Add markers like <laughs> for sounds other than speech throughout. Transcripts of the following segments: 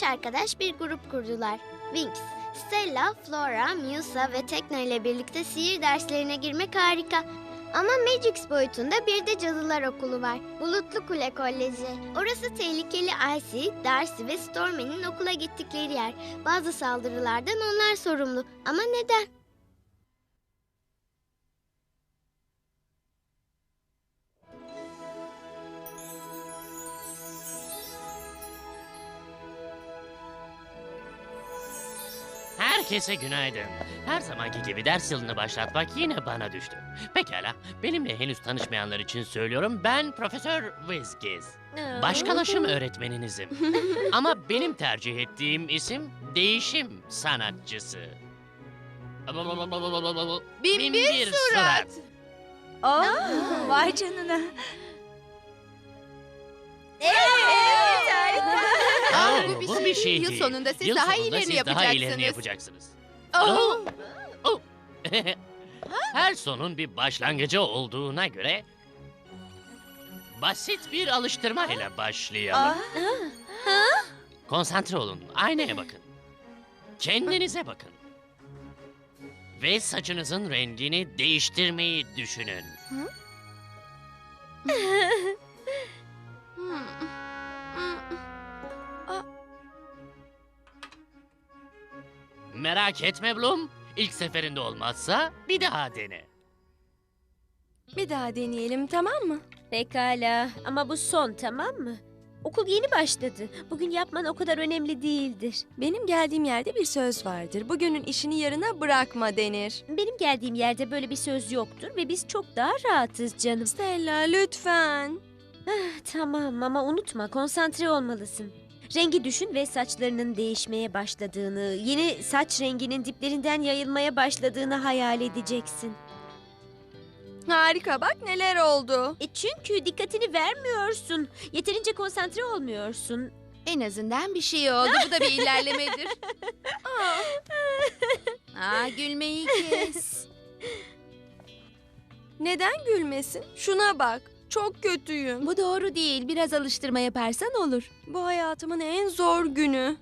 beş arkadaş bir grup kurdular. Winx, Stella, Flora, Musa ve Tekno ile birlikte sihir derslerine girmek harika. Ama Magix boyutunda bir de cadılar okulu var. Bulutlu Kule Koleji. Orası tehlikeli Icy, Darcy ve Stormy'nin okula gittikleri yer. Bazı saldırılardan onlar sorumlu. Ama neden? Herkese günaydın. Her zamanki gibi ders yılını başlatmak yine bana düştü. Pekala, benimle henüz tanışmayanlar için söylüyorum. Ben Profesör Whizgiz. Başkalaşım öğretmeninizim. <laughs> Ama benim tercih ettiğim isim değişim sanatçısı. Bin surat. Oh, vay canına. Evet, harika. Aa, bu bir bu şey. bir şey Yıl değil. sonunda siz Yıl daha sonunda iyilerini siz daha iyilerini yapacaksınız. yapacaksınız. Oh. <laughs> Oh. Her sonun bir başlangıcı olduğuna göre basit bir alıştırmayla başlayalım. Konsantre olun, aynaya bakın. Kendinize bakın. Ve saçınızın rengini değiştirmeyi düşünün. <laughs> Merak etme Bloom. İlk seferinde olmazsa bir daha dene. Bir daha deneyelim tamam mı? Pekala ama bu son tamam mı? Okul yeni başladı. Bugün yapman o kadar önemli değildir. Benim geldiğim yerde bir söz vardır. Bugünün işini yarına bırakma denir. Benim geldiğim yerde böyle bir söz yoktur ve biz çok daha rahatız canım. Stella lütfen. Tamam ama unutma konsantre olmalısın. Rengi düşün ve saçlarının değişmeye başladığını, yeni saç renginin diplerinden yayılmaya başladığını hayal edeceksin. Harika bak neler oldu. E çünkü dikkatini vermiyorsun. Yeterince konsantre olmuyorsun. En azından bir şey oldu. Bu da bir ilerlemedir. <laughs> Aa, gülmeyi kes. <laughs> Neden gülmesin? Şuna bak. Çok kötüyüm. Bu doğru değil. Biraz alıştırma yaparsan olur. Bu hayatımın en zor günü.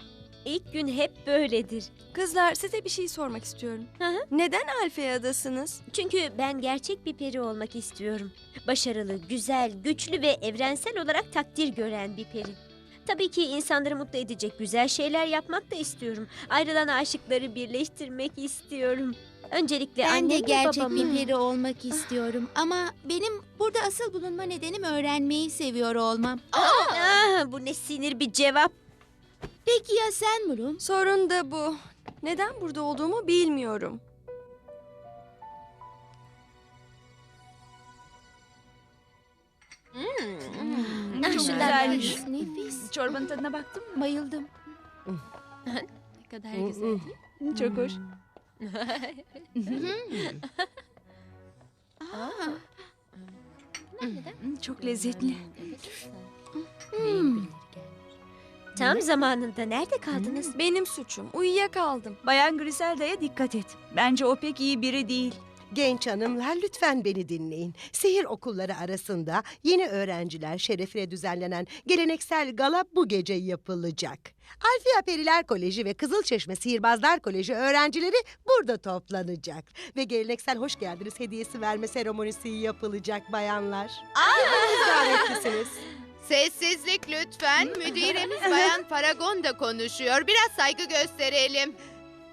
İlk gün hep böyledir. Kızlar size bir şey sormak istiyorum. Hı hı. Neden Alfea'dasınız? Çünkü ben gerçek bir peri olmak istiyorum. Başarılı, güzel, güçlü ve evrensel olarak takdir gören bir peri. Tabii ki insanları mutlu edecek güzel şeyler yapmak da istiyorum. Ayrılan aşıkları birleştirmek istiyorum. Öncelikle Ben annem de ve gerçek babamı- bir peri olmak istiyorum. Ama benim burada asıl bulunma nedenim öğrenmeyi seviyor olmam. Ah, bu ne sinir bir cevap. Peki ya sen Bloom? Sorun da bu. Neden burada olduğumu bilmiyorum. Hmm, Ah, çok güzelmiş. güzelmiş. Nefis. Çorbanın tadına baktın mı? Bayıldım. <laughs> ne kadar güzel değil mi? Çok hoş. Çok lezzetli. Tam zamanında nerede kaldınız? Benim suçum. Uyuyakaldım. Bayan Griselda'ya dikkat et. Bence o pek iyi biri değil. Genç hanımlar lütfen beni dinleyin. Sihir okulları arasında yeni öğrenciler şerefine düzenlenen geleneksel gala bu gece yapılacak. Alfiya Periler Koleji ve Kızılçeşme Sihirbazlar Koleji öğrencileri burada toplanacak. Ve geleneksel hoş geldiniz hediyesi verme seremonisi yapılacak bayanlar. Hepiniz davetlisiniz. Sessizlik lütfen. Müdüremiz Bayan Paragon da konuşuyor. Biraz saygı gösterelim.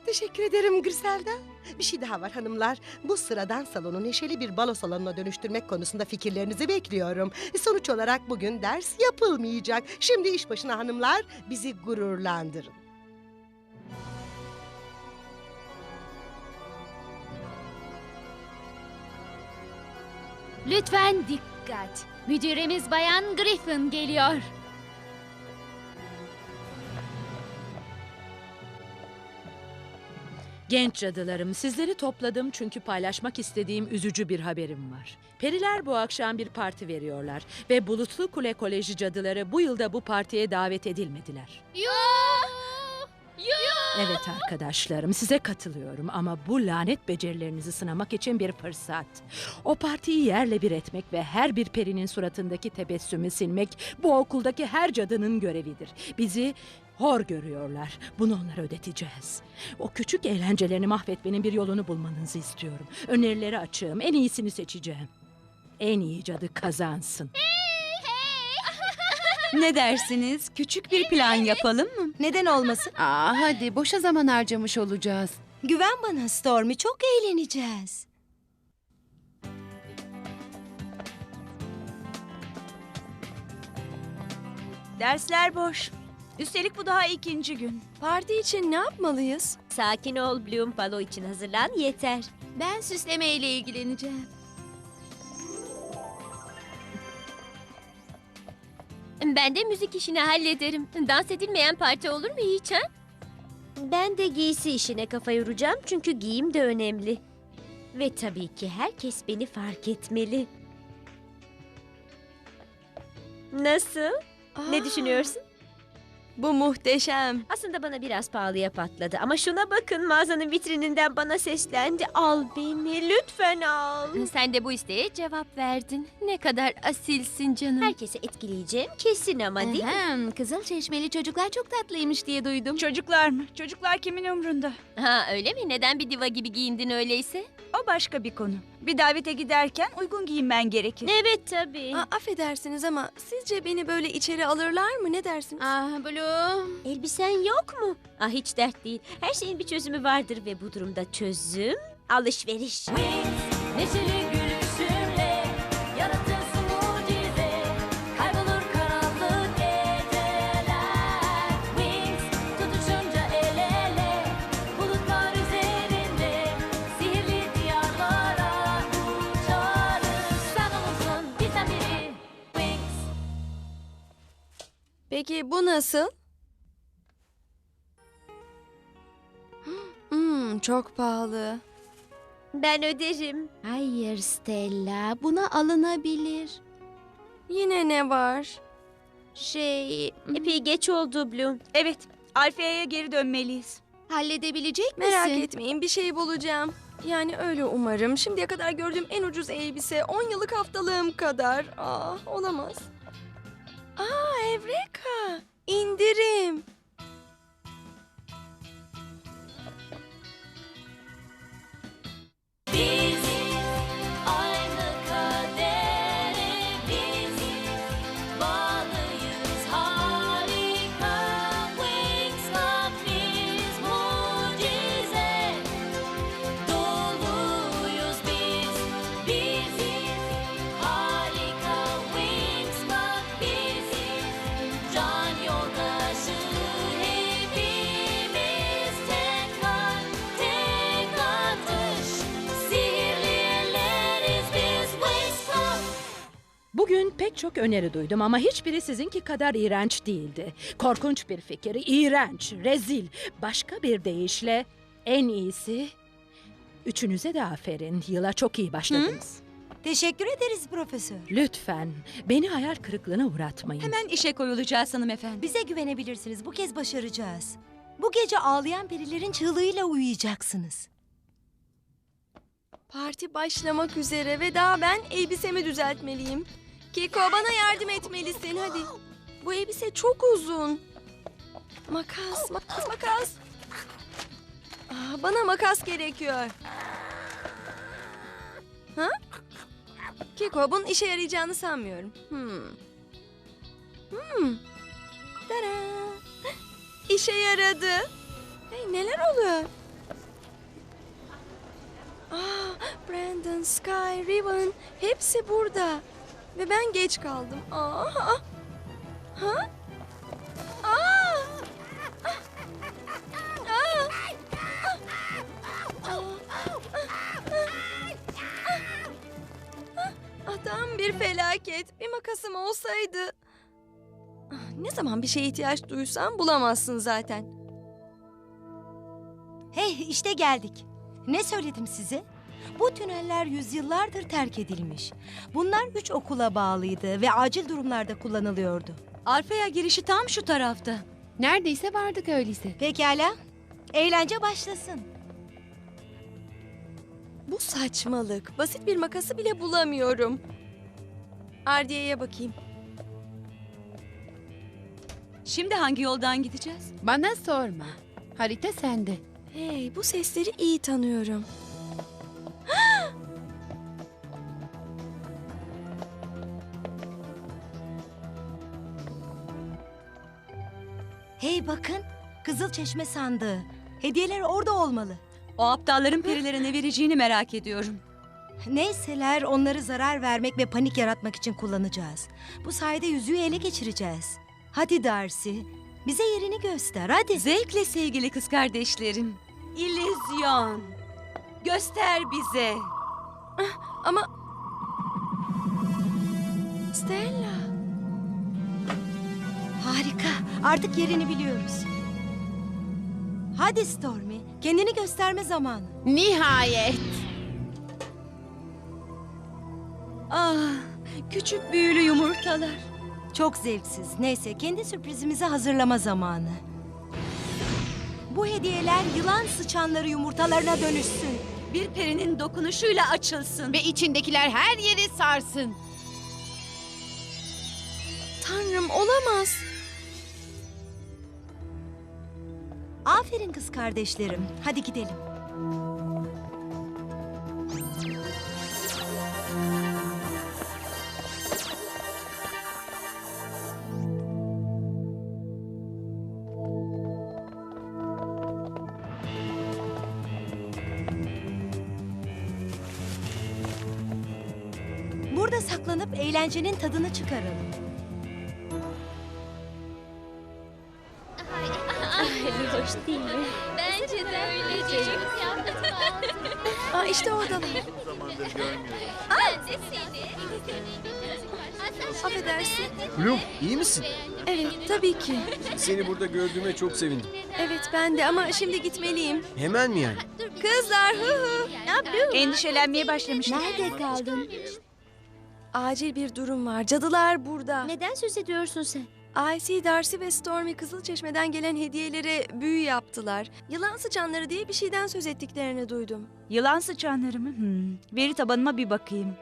Teşekkür ederim Griselda. Bir şey daha var hanımlar. Bu sıradan salonu neşeli bir balo salonuna dönüştürmek konusunda fikirlerinizi bekliyorum. Sonuç olarak bugün ders yapılmayacak. Şimdi iş başına hanımlar bizi gururlandırın. Lütfen dikkat. Müdüremiz Bayan Griffin geliyor. Genç cadılarım, sizleri topladım çünkü paylaşmak istediğim üzücü bir haberim var. Periler bu akşam bir parti veriyorlar ve Bulutlu Kule Koleji cadıları bu yılda bu partiye davet edilmediler. Evet arkadaşlarım, size katılıyorum ama bu lanet becerilerinizi sınamak için bir fırsat. O partiyi yerle bir etmek ve her bir perinin suratındaki tebessümü silmek bu okuldaki her cadının görevidir. Bizi hor görüyorlar. Bunu onlara ödeteceğiz. O küçük eğlencelerini mahvetmenin bir yolunu bulmanızı istiyorum. Önerileri açığım. En iyisini seçeceğim. En iyi cadı kazansın. <laughs> Ne dersiniz? Küçük bir plan yapalım mı? Neden olmasın? <laughs> Aa hadi boşa zaman harcamış olacağız. Güven bana Stormy çok eğleneceğiz. Dersler boş. Üstelik bu daha ikinci gün. Parti için ne yapmalıyız? Sakin ol Bloom balo için hazırlan yeter. Ben süslemeyle ilgileneceğim. Ben de müzik işini hallederim. Dans edilmeyen parti olur mu hiç ha? Ben de giysi işine kafa yoracağım çünkü giyim de önemli. Ve tabii ki herkes beni fark etmeli. Nasıl? Ne düşünüyorsun? Bu muhteşem. Aslında bana biraz pahalıya patladı ama şuna bakın mağazanın vitrininden bana seslendi. Al beni lütfen al. <laughs> Sen de bu isteğe cevap verdin. Ne kadar asilsin canım. Herkesi etkileyeceğim kesin ama değil mi? Ahem, Kızıl çeşmeli çocuklar çok tatlıymış diye duydum. Çocuklar mı? Çocuklar kimin umrunda? Ha öyle mi? Neden bir diva gibi giyindin öyleyse? O başka bir konu. Bir davete giderken uygun giyinmen gerekir. Evet tabii. Aa, affedersiniz ama sizce beni böyle içeri alırlar mı? Ne dersiniz? Ah Bloom. Elbisen yok mu? Ah hiç dert değil. Her şeyin bir çözümü vardır ve bu durumda çözüm alışveriş. Neşeli gülüşümle Peki bu nasıl? Hmm, çok pahalı. Ben öderim. Hayır Stella, buna alınabilir. Yine ne var? Şey, Epey geç oldu Bloom. Evet, Alfa'ya geri dönmeliyiz. halledebilecek misin? Merak etmeyin bir şey bulacağım. Yani öyle umarım. Şimdiye kadar gördüğüm en ucuz elbise 10 yıllık haftalığım kadar. Aa, olamaz. Aa, Evreka. Öneri duydum ama hiçbiri sizinki kadar iğrenç değildi. Korkunç bir fikir, iğrenç, rezil. Başka bir deyişle en iyisi... Üçünüze de aferin. Yıla çok iyi başladınız. Teşekkür ederiz profesör. Lütfen beni hayal kırıklığına uğratmayın. Hemen işe koyulacağız hanımefendi. Bize güvenebilirsiniz. Bu kez başaracağız. Bu gece ağlayan perilerin çığlığıyla uyuyacaksınız. Parti başlamak üzere ve daha ben elbisemi düzeltmeliyim. Keko bana yardım etmelisin hadi. Bu elbise çok uzun. Makas, makas, makas. Aa, bana makas gerekiyor. Ha? Keko bunun işe yarayacağını sanmıyorum. Hmm. Hmm. Tada. İşe yaradı. Hey neler oluyor? Aa, Brandon, Sky, Riven hepsi burada. Ve ben geç kaldım. Aa, ha? Bir felaket. Bir makasım olsaydı. Ne zaman bir şeye ihtiyaç duysam bulamazsın zaten. Hey işte geldik. Ne söyledim size? Bu tüneller yüzyıllardır terk edilmiş. Bunlar üç okula bağlıydı ve acil durumlarda kullanılıyordu. Alfa'ya girişi tam şu tarafta. Neredeyse vardık öyleyse. Pekala. Eğlence başlasın. Bu saçmalık. Basit bir makası bile bulamıyorum. Ardiye'ye bakayım. Şimdi hangi yoldan gideceğiz? Bana sorma. Harita sende. Hey, bu sesleri iyi tanıyorum. Hey bakın, Kızıl Çeşme sandığı. Hediyeler orada olmalı. O aptalların perilere ne vereceğini merak ediyorum. Neyseler onları zarar vermek ve panik yaratmak için kullanacağız. Bu sayede yüzüğü ele geçireceğiz. Hadi Darcy, bize yerini göster hadi. Zevkle sevgili kız kardeşlerim. İllüzyon. Göster bize. Ama... Stella. Harika, artık yerini biliyoruz. Hadi Stormy, kendini gösterme zamanı. Nihayet. Ah, küçük büyülü yumurtalar. Çok zevksiz. Neyse, kendi sürprizimizi hazırlama zamanı. Bu hediyeler yılan sıçanları yumurtalarına dönüşsün. Bir perinin dokunuşuyla açılsın. Ve içindekiler her yeri sarsın. Tanrım olamaz. Aferin kız kardeşlerim. Hadi gidelim. Burada saklanıp eğlencenin tadını çıkaralım. Hoş değil mi? Bence de öyle. Aa, işte oradalar. <laughs> Ben de seni. Affedersin. Bloom iyi misin? Evet, tabii ki. Seni burada gördüğüme çok sevindim. Evet, ben de ama şimdi gitmeliyim. Hemen mi yani? Kızlar, hı hı. Endişelenmeye başlamıştım. Nerede kaldın? Acil bir durum var. Cadılar burada. Neden söz ediyorsun sen? Icy, Darcy ve Stormy Kızılçeşme'den gelen hediyelere büyü yaptılar. Yılan sıçanları diye bir şeyden söz ettiklerini duydum. Yılan sıçanları mı? Hmm. Veri tabanıma bir bakayım.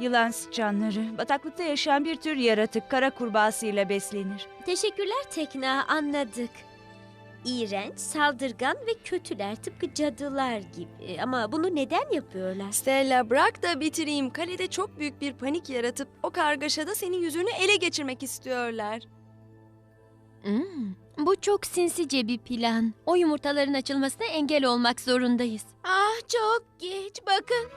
Yılan sıçanları. Bataklıkta yaşayan bir tür yaratık. Kara kurbağasıyla beslenir. Teşekkürler Tekna, anladık. İğrenç, saldırgan ve kötüler tıpkı cadılar gibi. Ama bunu neden yapıyorlar? Stella bırak da bitireyim. Kalede çok büyük bir panik yaratıp o kargaşada senin yüzünü ele geçirmek istiyorlar. Hmm, bu çok sinsice bir plan. O yumurtaların açılmasına engel olmak zorundayız. Ah çok geç bakın.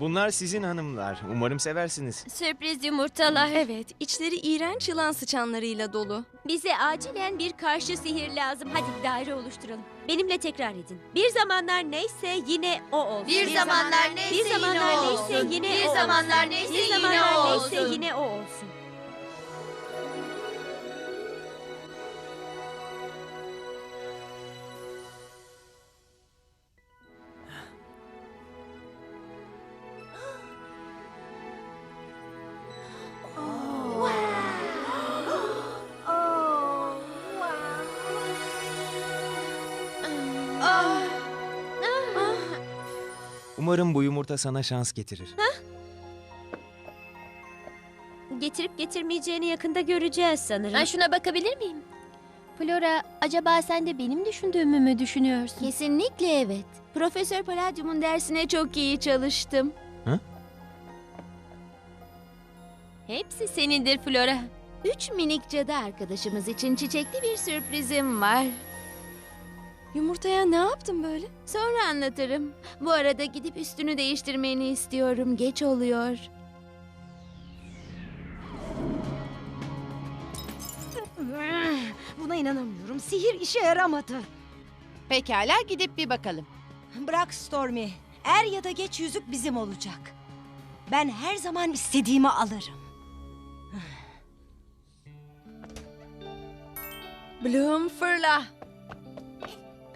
Bunlar sizin hanımlar. Umarım seversiniz. Sürpriz yumurtalar. Evet, içleri iğrenç yılan sıçanlarıyla dolu. Bize acilen bir karşı sihir lazım. Hadi daire oluşturalım. Benimle tekrar edin. Bir zamanlar neyse yine o olsun. Bir zamanlar neyse bir zamanlar yine o neyse olsun. yine Bir o zamanlar olsun. neyse bir yine zamanlar o neyse olsun. yine o olsun. Umarım bu yumurta sana şans getirir. Getirip getirmeyeceğini yakında göreceğiz sanırım. Ben şuna bakabilir miyim? Flora, acaba sen de benim düşündüğümü mü düşünüyorsun? Kesinlikle evet. Profesör Palladium'un dersine çok iyi çalıştım. Hepsi senindir Flora. Üç minik cadı arkadaşımız için çiçekli bir sürprizim var. Yumurtaya ne yaptın böyle? Sonra anlatırım. Bu arada gidip üstünü değiştirmeni istiyorum. Geç oluyor. Buna inanamıyorum. Sihir işe yaramadı. Pekala gidip bir bakalım. Bırak Stormy. Er ya da geç yüzük bizim olacak. Ben her zaman istediğimi alırım. Bloom fırla.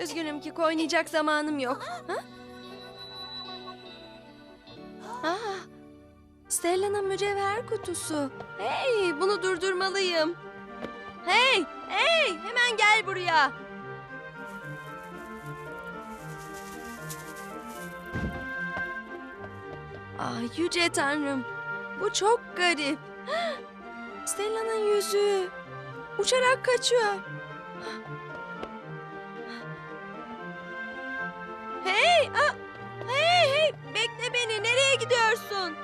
Üzgünüm ki oynayacak zamanım yok. Ha? Aa, Stella'nın mücevher kutusu. Hey, bunu durdurmalıyım. Hey, hey, hemen gel buraya. Ah yüce tanrım. Bu çok garip. <gasps> Stella'nın yüzü. Uçarak kaçıyor. Gidiyorsun?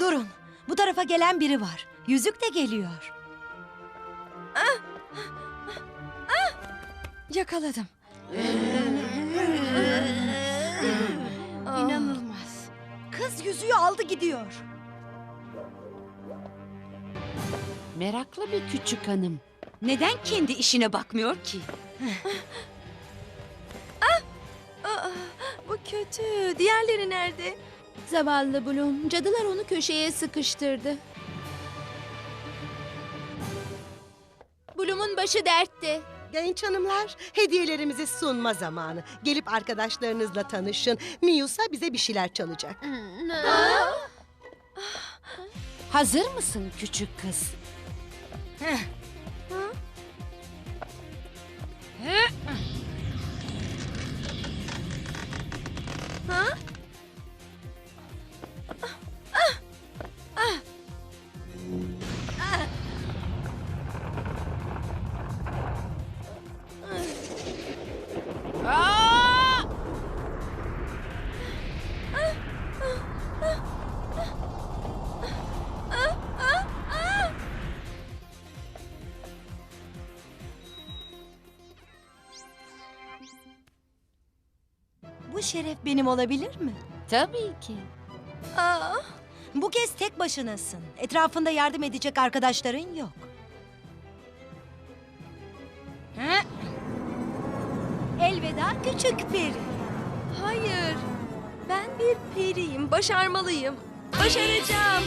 Durun. Bu tarafa gelen biri var. Yüzük de geliyor. Yakaladım. Ah. İnanılmaz. Kız yüzüğü aldı gidiyor. Meraklı bir küçük hanım. Neden kendi işine bakmıyor ki? Aa, bu kötü. Diğerleri nerede? Zavallı Bloom. Cadılar onu köşeye sıkıştırdı. Bloom'un başı dertte. Genç hanımlar, hediyelerimizi sunma zamanı. Gelip arkadaşlarınızla tanışın. Miusa bize bir şeyler çalacak. Hazır mısın küçük kız? Ha? Şeref benim olabilir mi? Tabii ki. Aa, Bu kez tek başınasın. Etrafında yardım edecek arkadaşların yok. Hı? Elveda küçük peri. hayır. Ben bir periyim. Başarmalıyım. Başaracağım.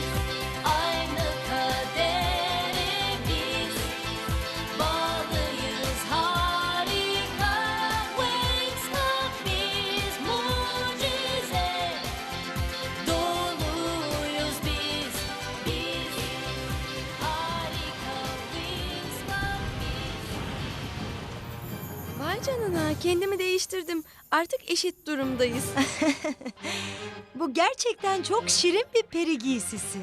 Kendimi değiştirdim. Artık eşit durumdayız. <laughs> Bu gerçekten çok şirin bir peri giysisi.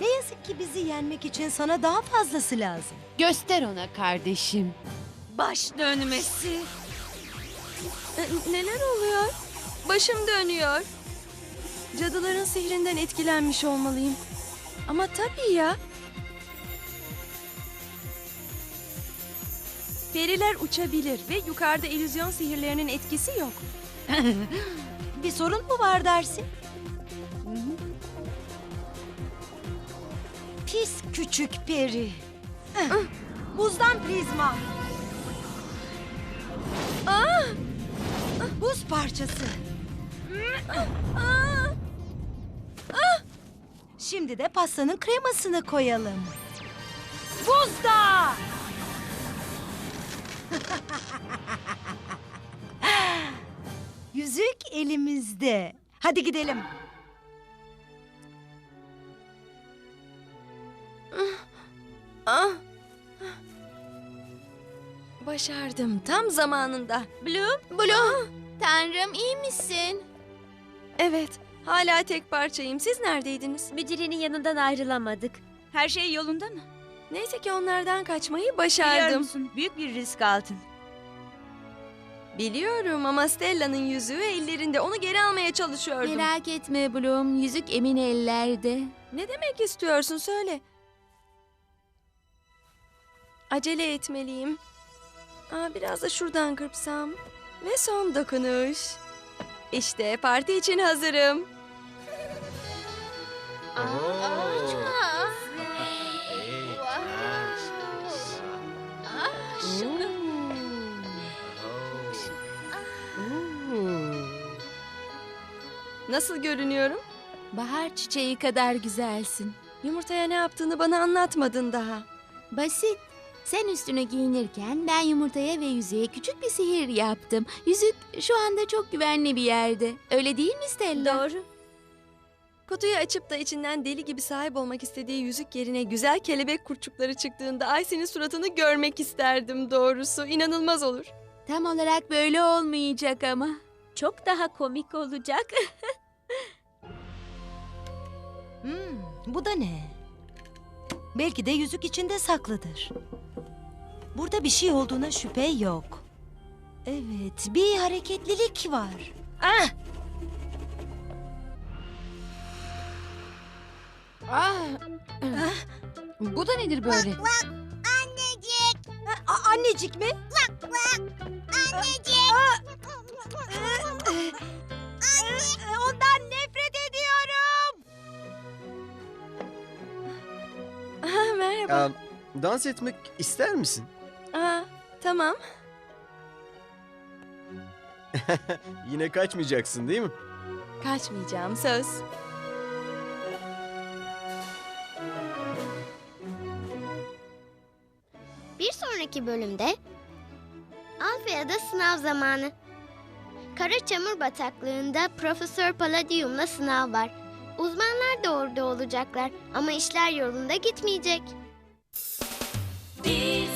Ne yazık ki bizi yenmek için sana daha fazlası lazım. Göster ona kardeşim. Baş dönmesi. E, Neler oluyor? Başım dönüyor. Cadıların sihrinden etkilenmiş olmalıyım. Ama tabii ya. Periler uçabilir ve yukarıda illüzyon sihirlerinin etkisi yok. <laughs> Bir sorun mu var dersin? Pis küçük peri. <laughs> Buzdan prizma. Buz parçası. Şimdi de pastanın kremasını koyalım. Buzda! Yüzük elimizde. Hadi gidelim. Ah. Başardım tam zamanında. Bloom, Bloom. Tanrım iyi misin? Evet, hala tek parçayım. Siz neredeydiniz? Müdürinin yanından ayrılamadık. Her şey yolunda mı? Neyse ki onlardan kaçmayı Biliyor başardım. musun? Büyük bir risk aldın. Biliyorum ama Stella'nın yüzüğü ellerinde. Onu geri almaya çalışıyordum. Merak etme Bloom. Yüzük emin ellerde. Ne demek istiyorsun söyle. Acele etmeliyim. Aa, biraz da şuradan kırpsam. Ve son dokunuş. İşte parti için hazırım. Nasıl görünüyorum? Bahar çiçeği kadar güzelsin. Yumurtaya ne yaptığını bana anlatmadın daha. Basit. Sen üstünü giyinirken ben yumurtaya ve yüzüğe küçük bir sihir yaptım. Yüzük şu anda çok güvenli bir yerde. Öyle değil mi Stella? Doğru. Kutuyu açıp da içinden deli gibi sahip olmak istediği yüzük yerine güzel kelebek kurçukları çıktığında Ayşe'nin suratını görmek isterdim doğrusu. İnanılmaz olur. Tam olarak böyle olmayacak ama. Çok daha komik olacak. <laughs> Hmm, bu da ne? Belki de yüzük içinde saklıdır. Burada bir şey olduğuna şüphe yok. Evet, bir hareketlilik var. Ah! Ah! Bu da nedir böyle? Annecik! annecik mi? Annecik! Ondan nefret ediyorum. Ah, merhaba. Dans etmek ister misin? Aa, tamam. Yine kaçmayacaksın değil mi? Kaçmayacağım söz. Bir sonraki bölümde Alfea'da sınav zamanı. Kara çamur bataklığında Profesör Palladium'la sınav var. Uzmanlar da orada olacaklar ama işler yolunda gitmeyecek. Biz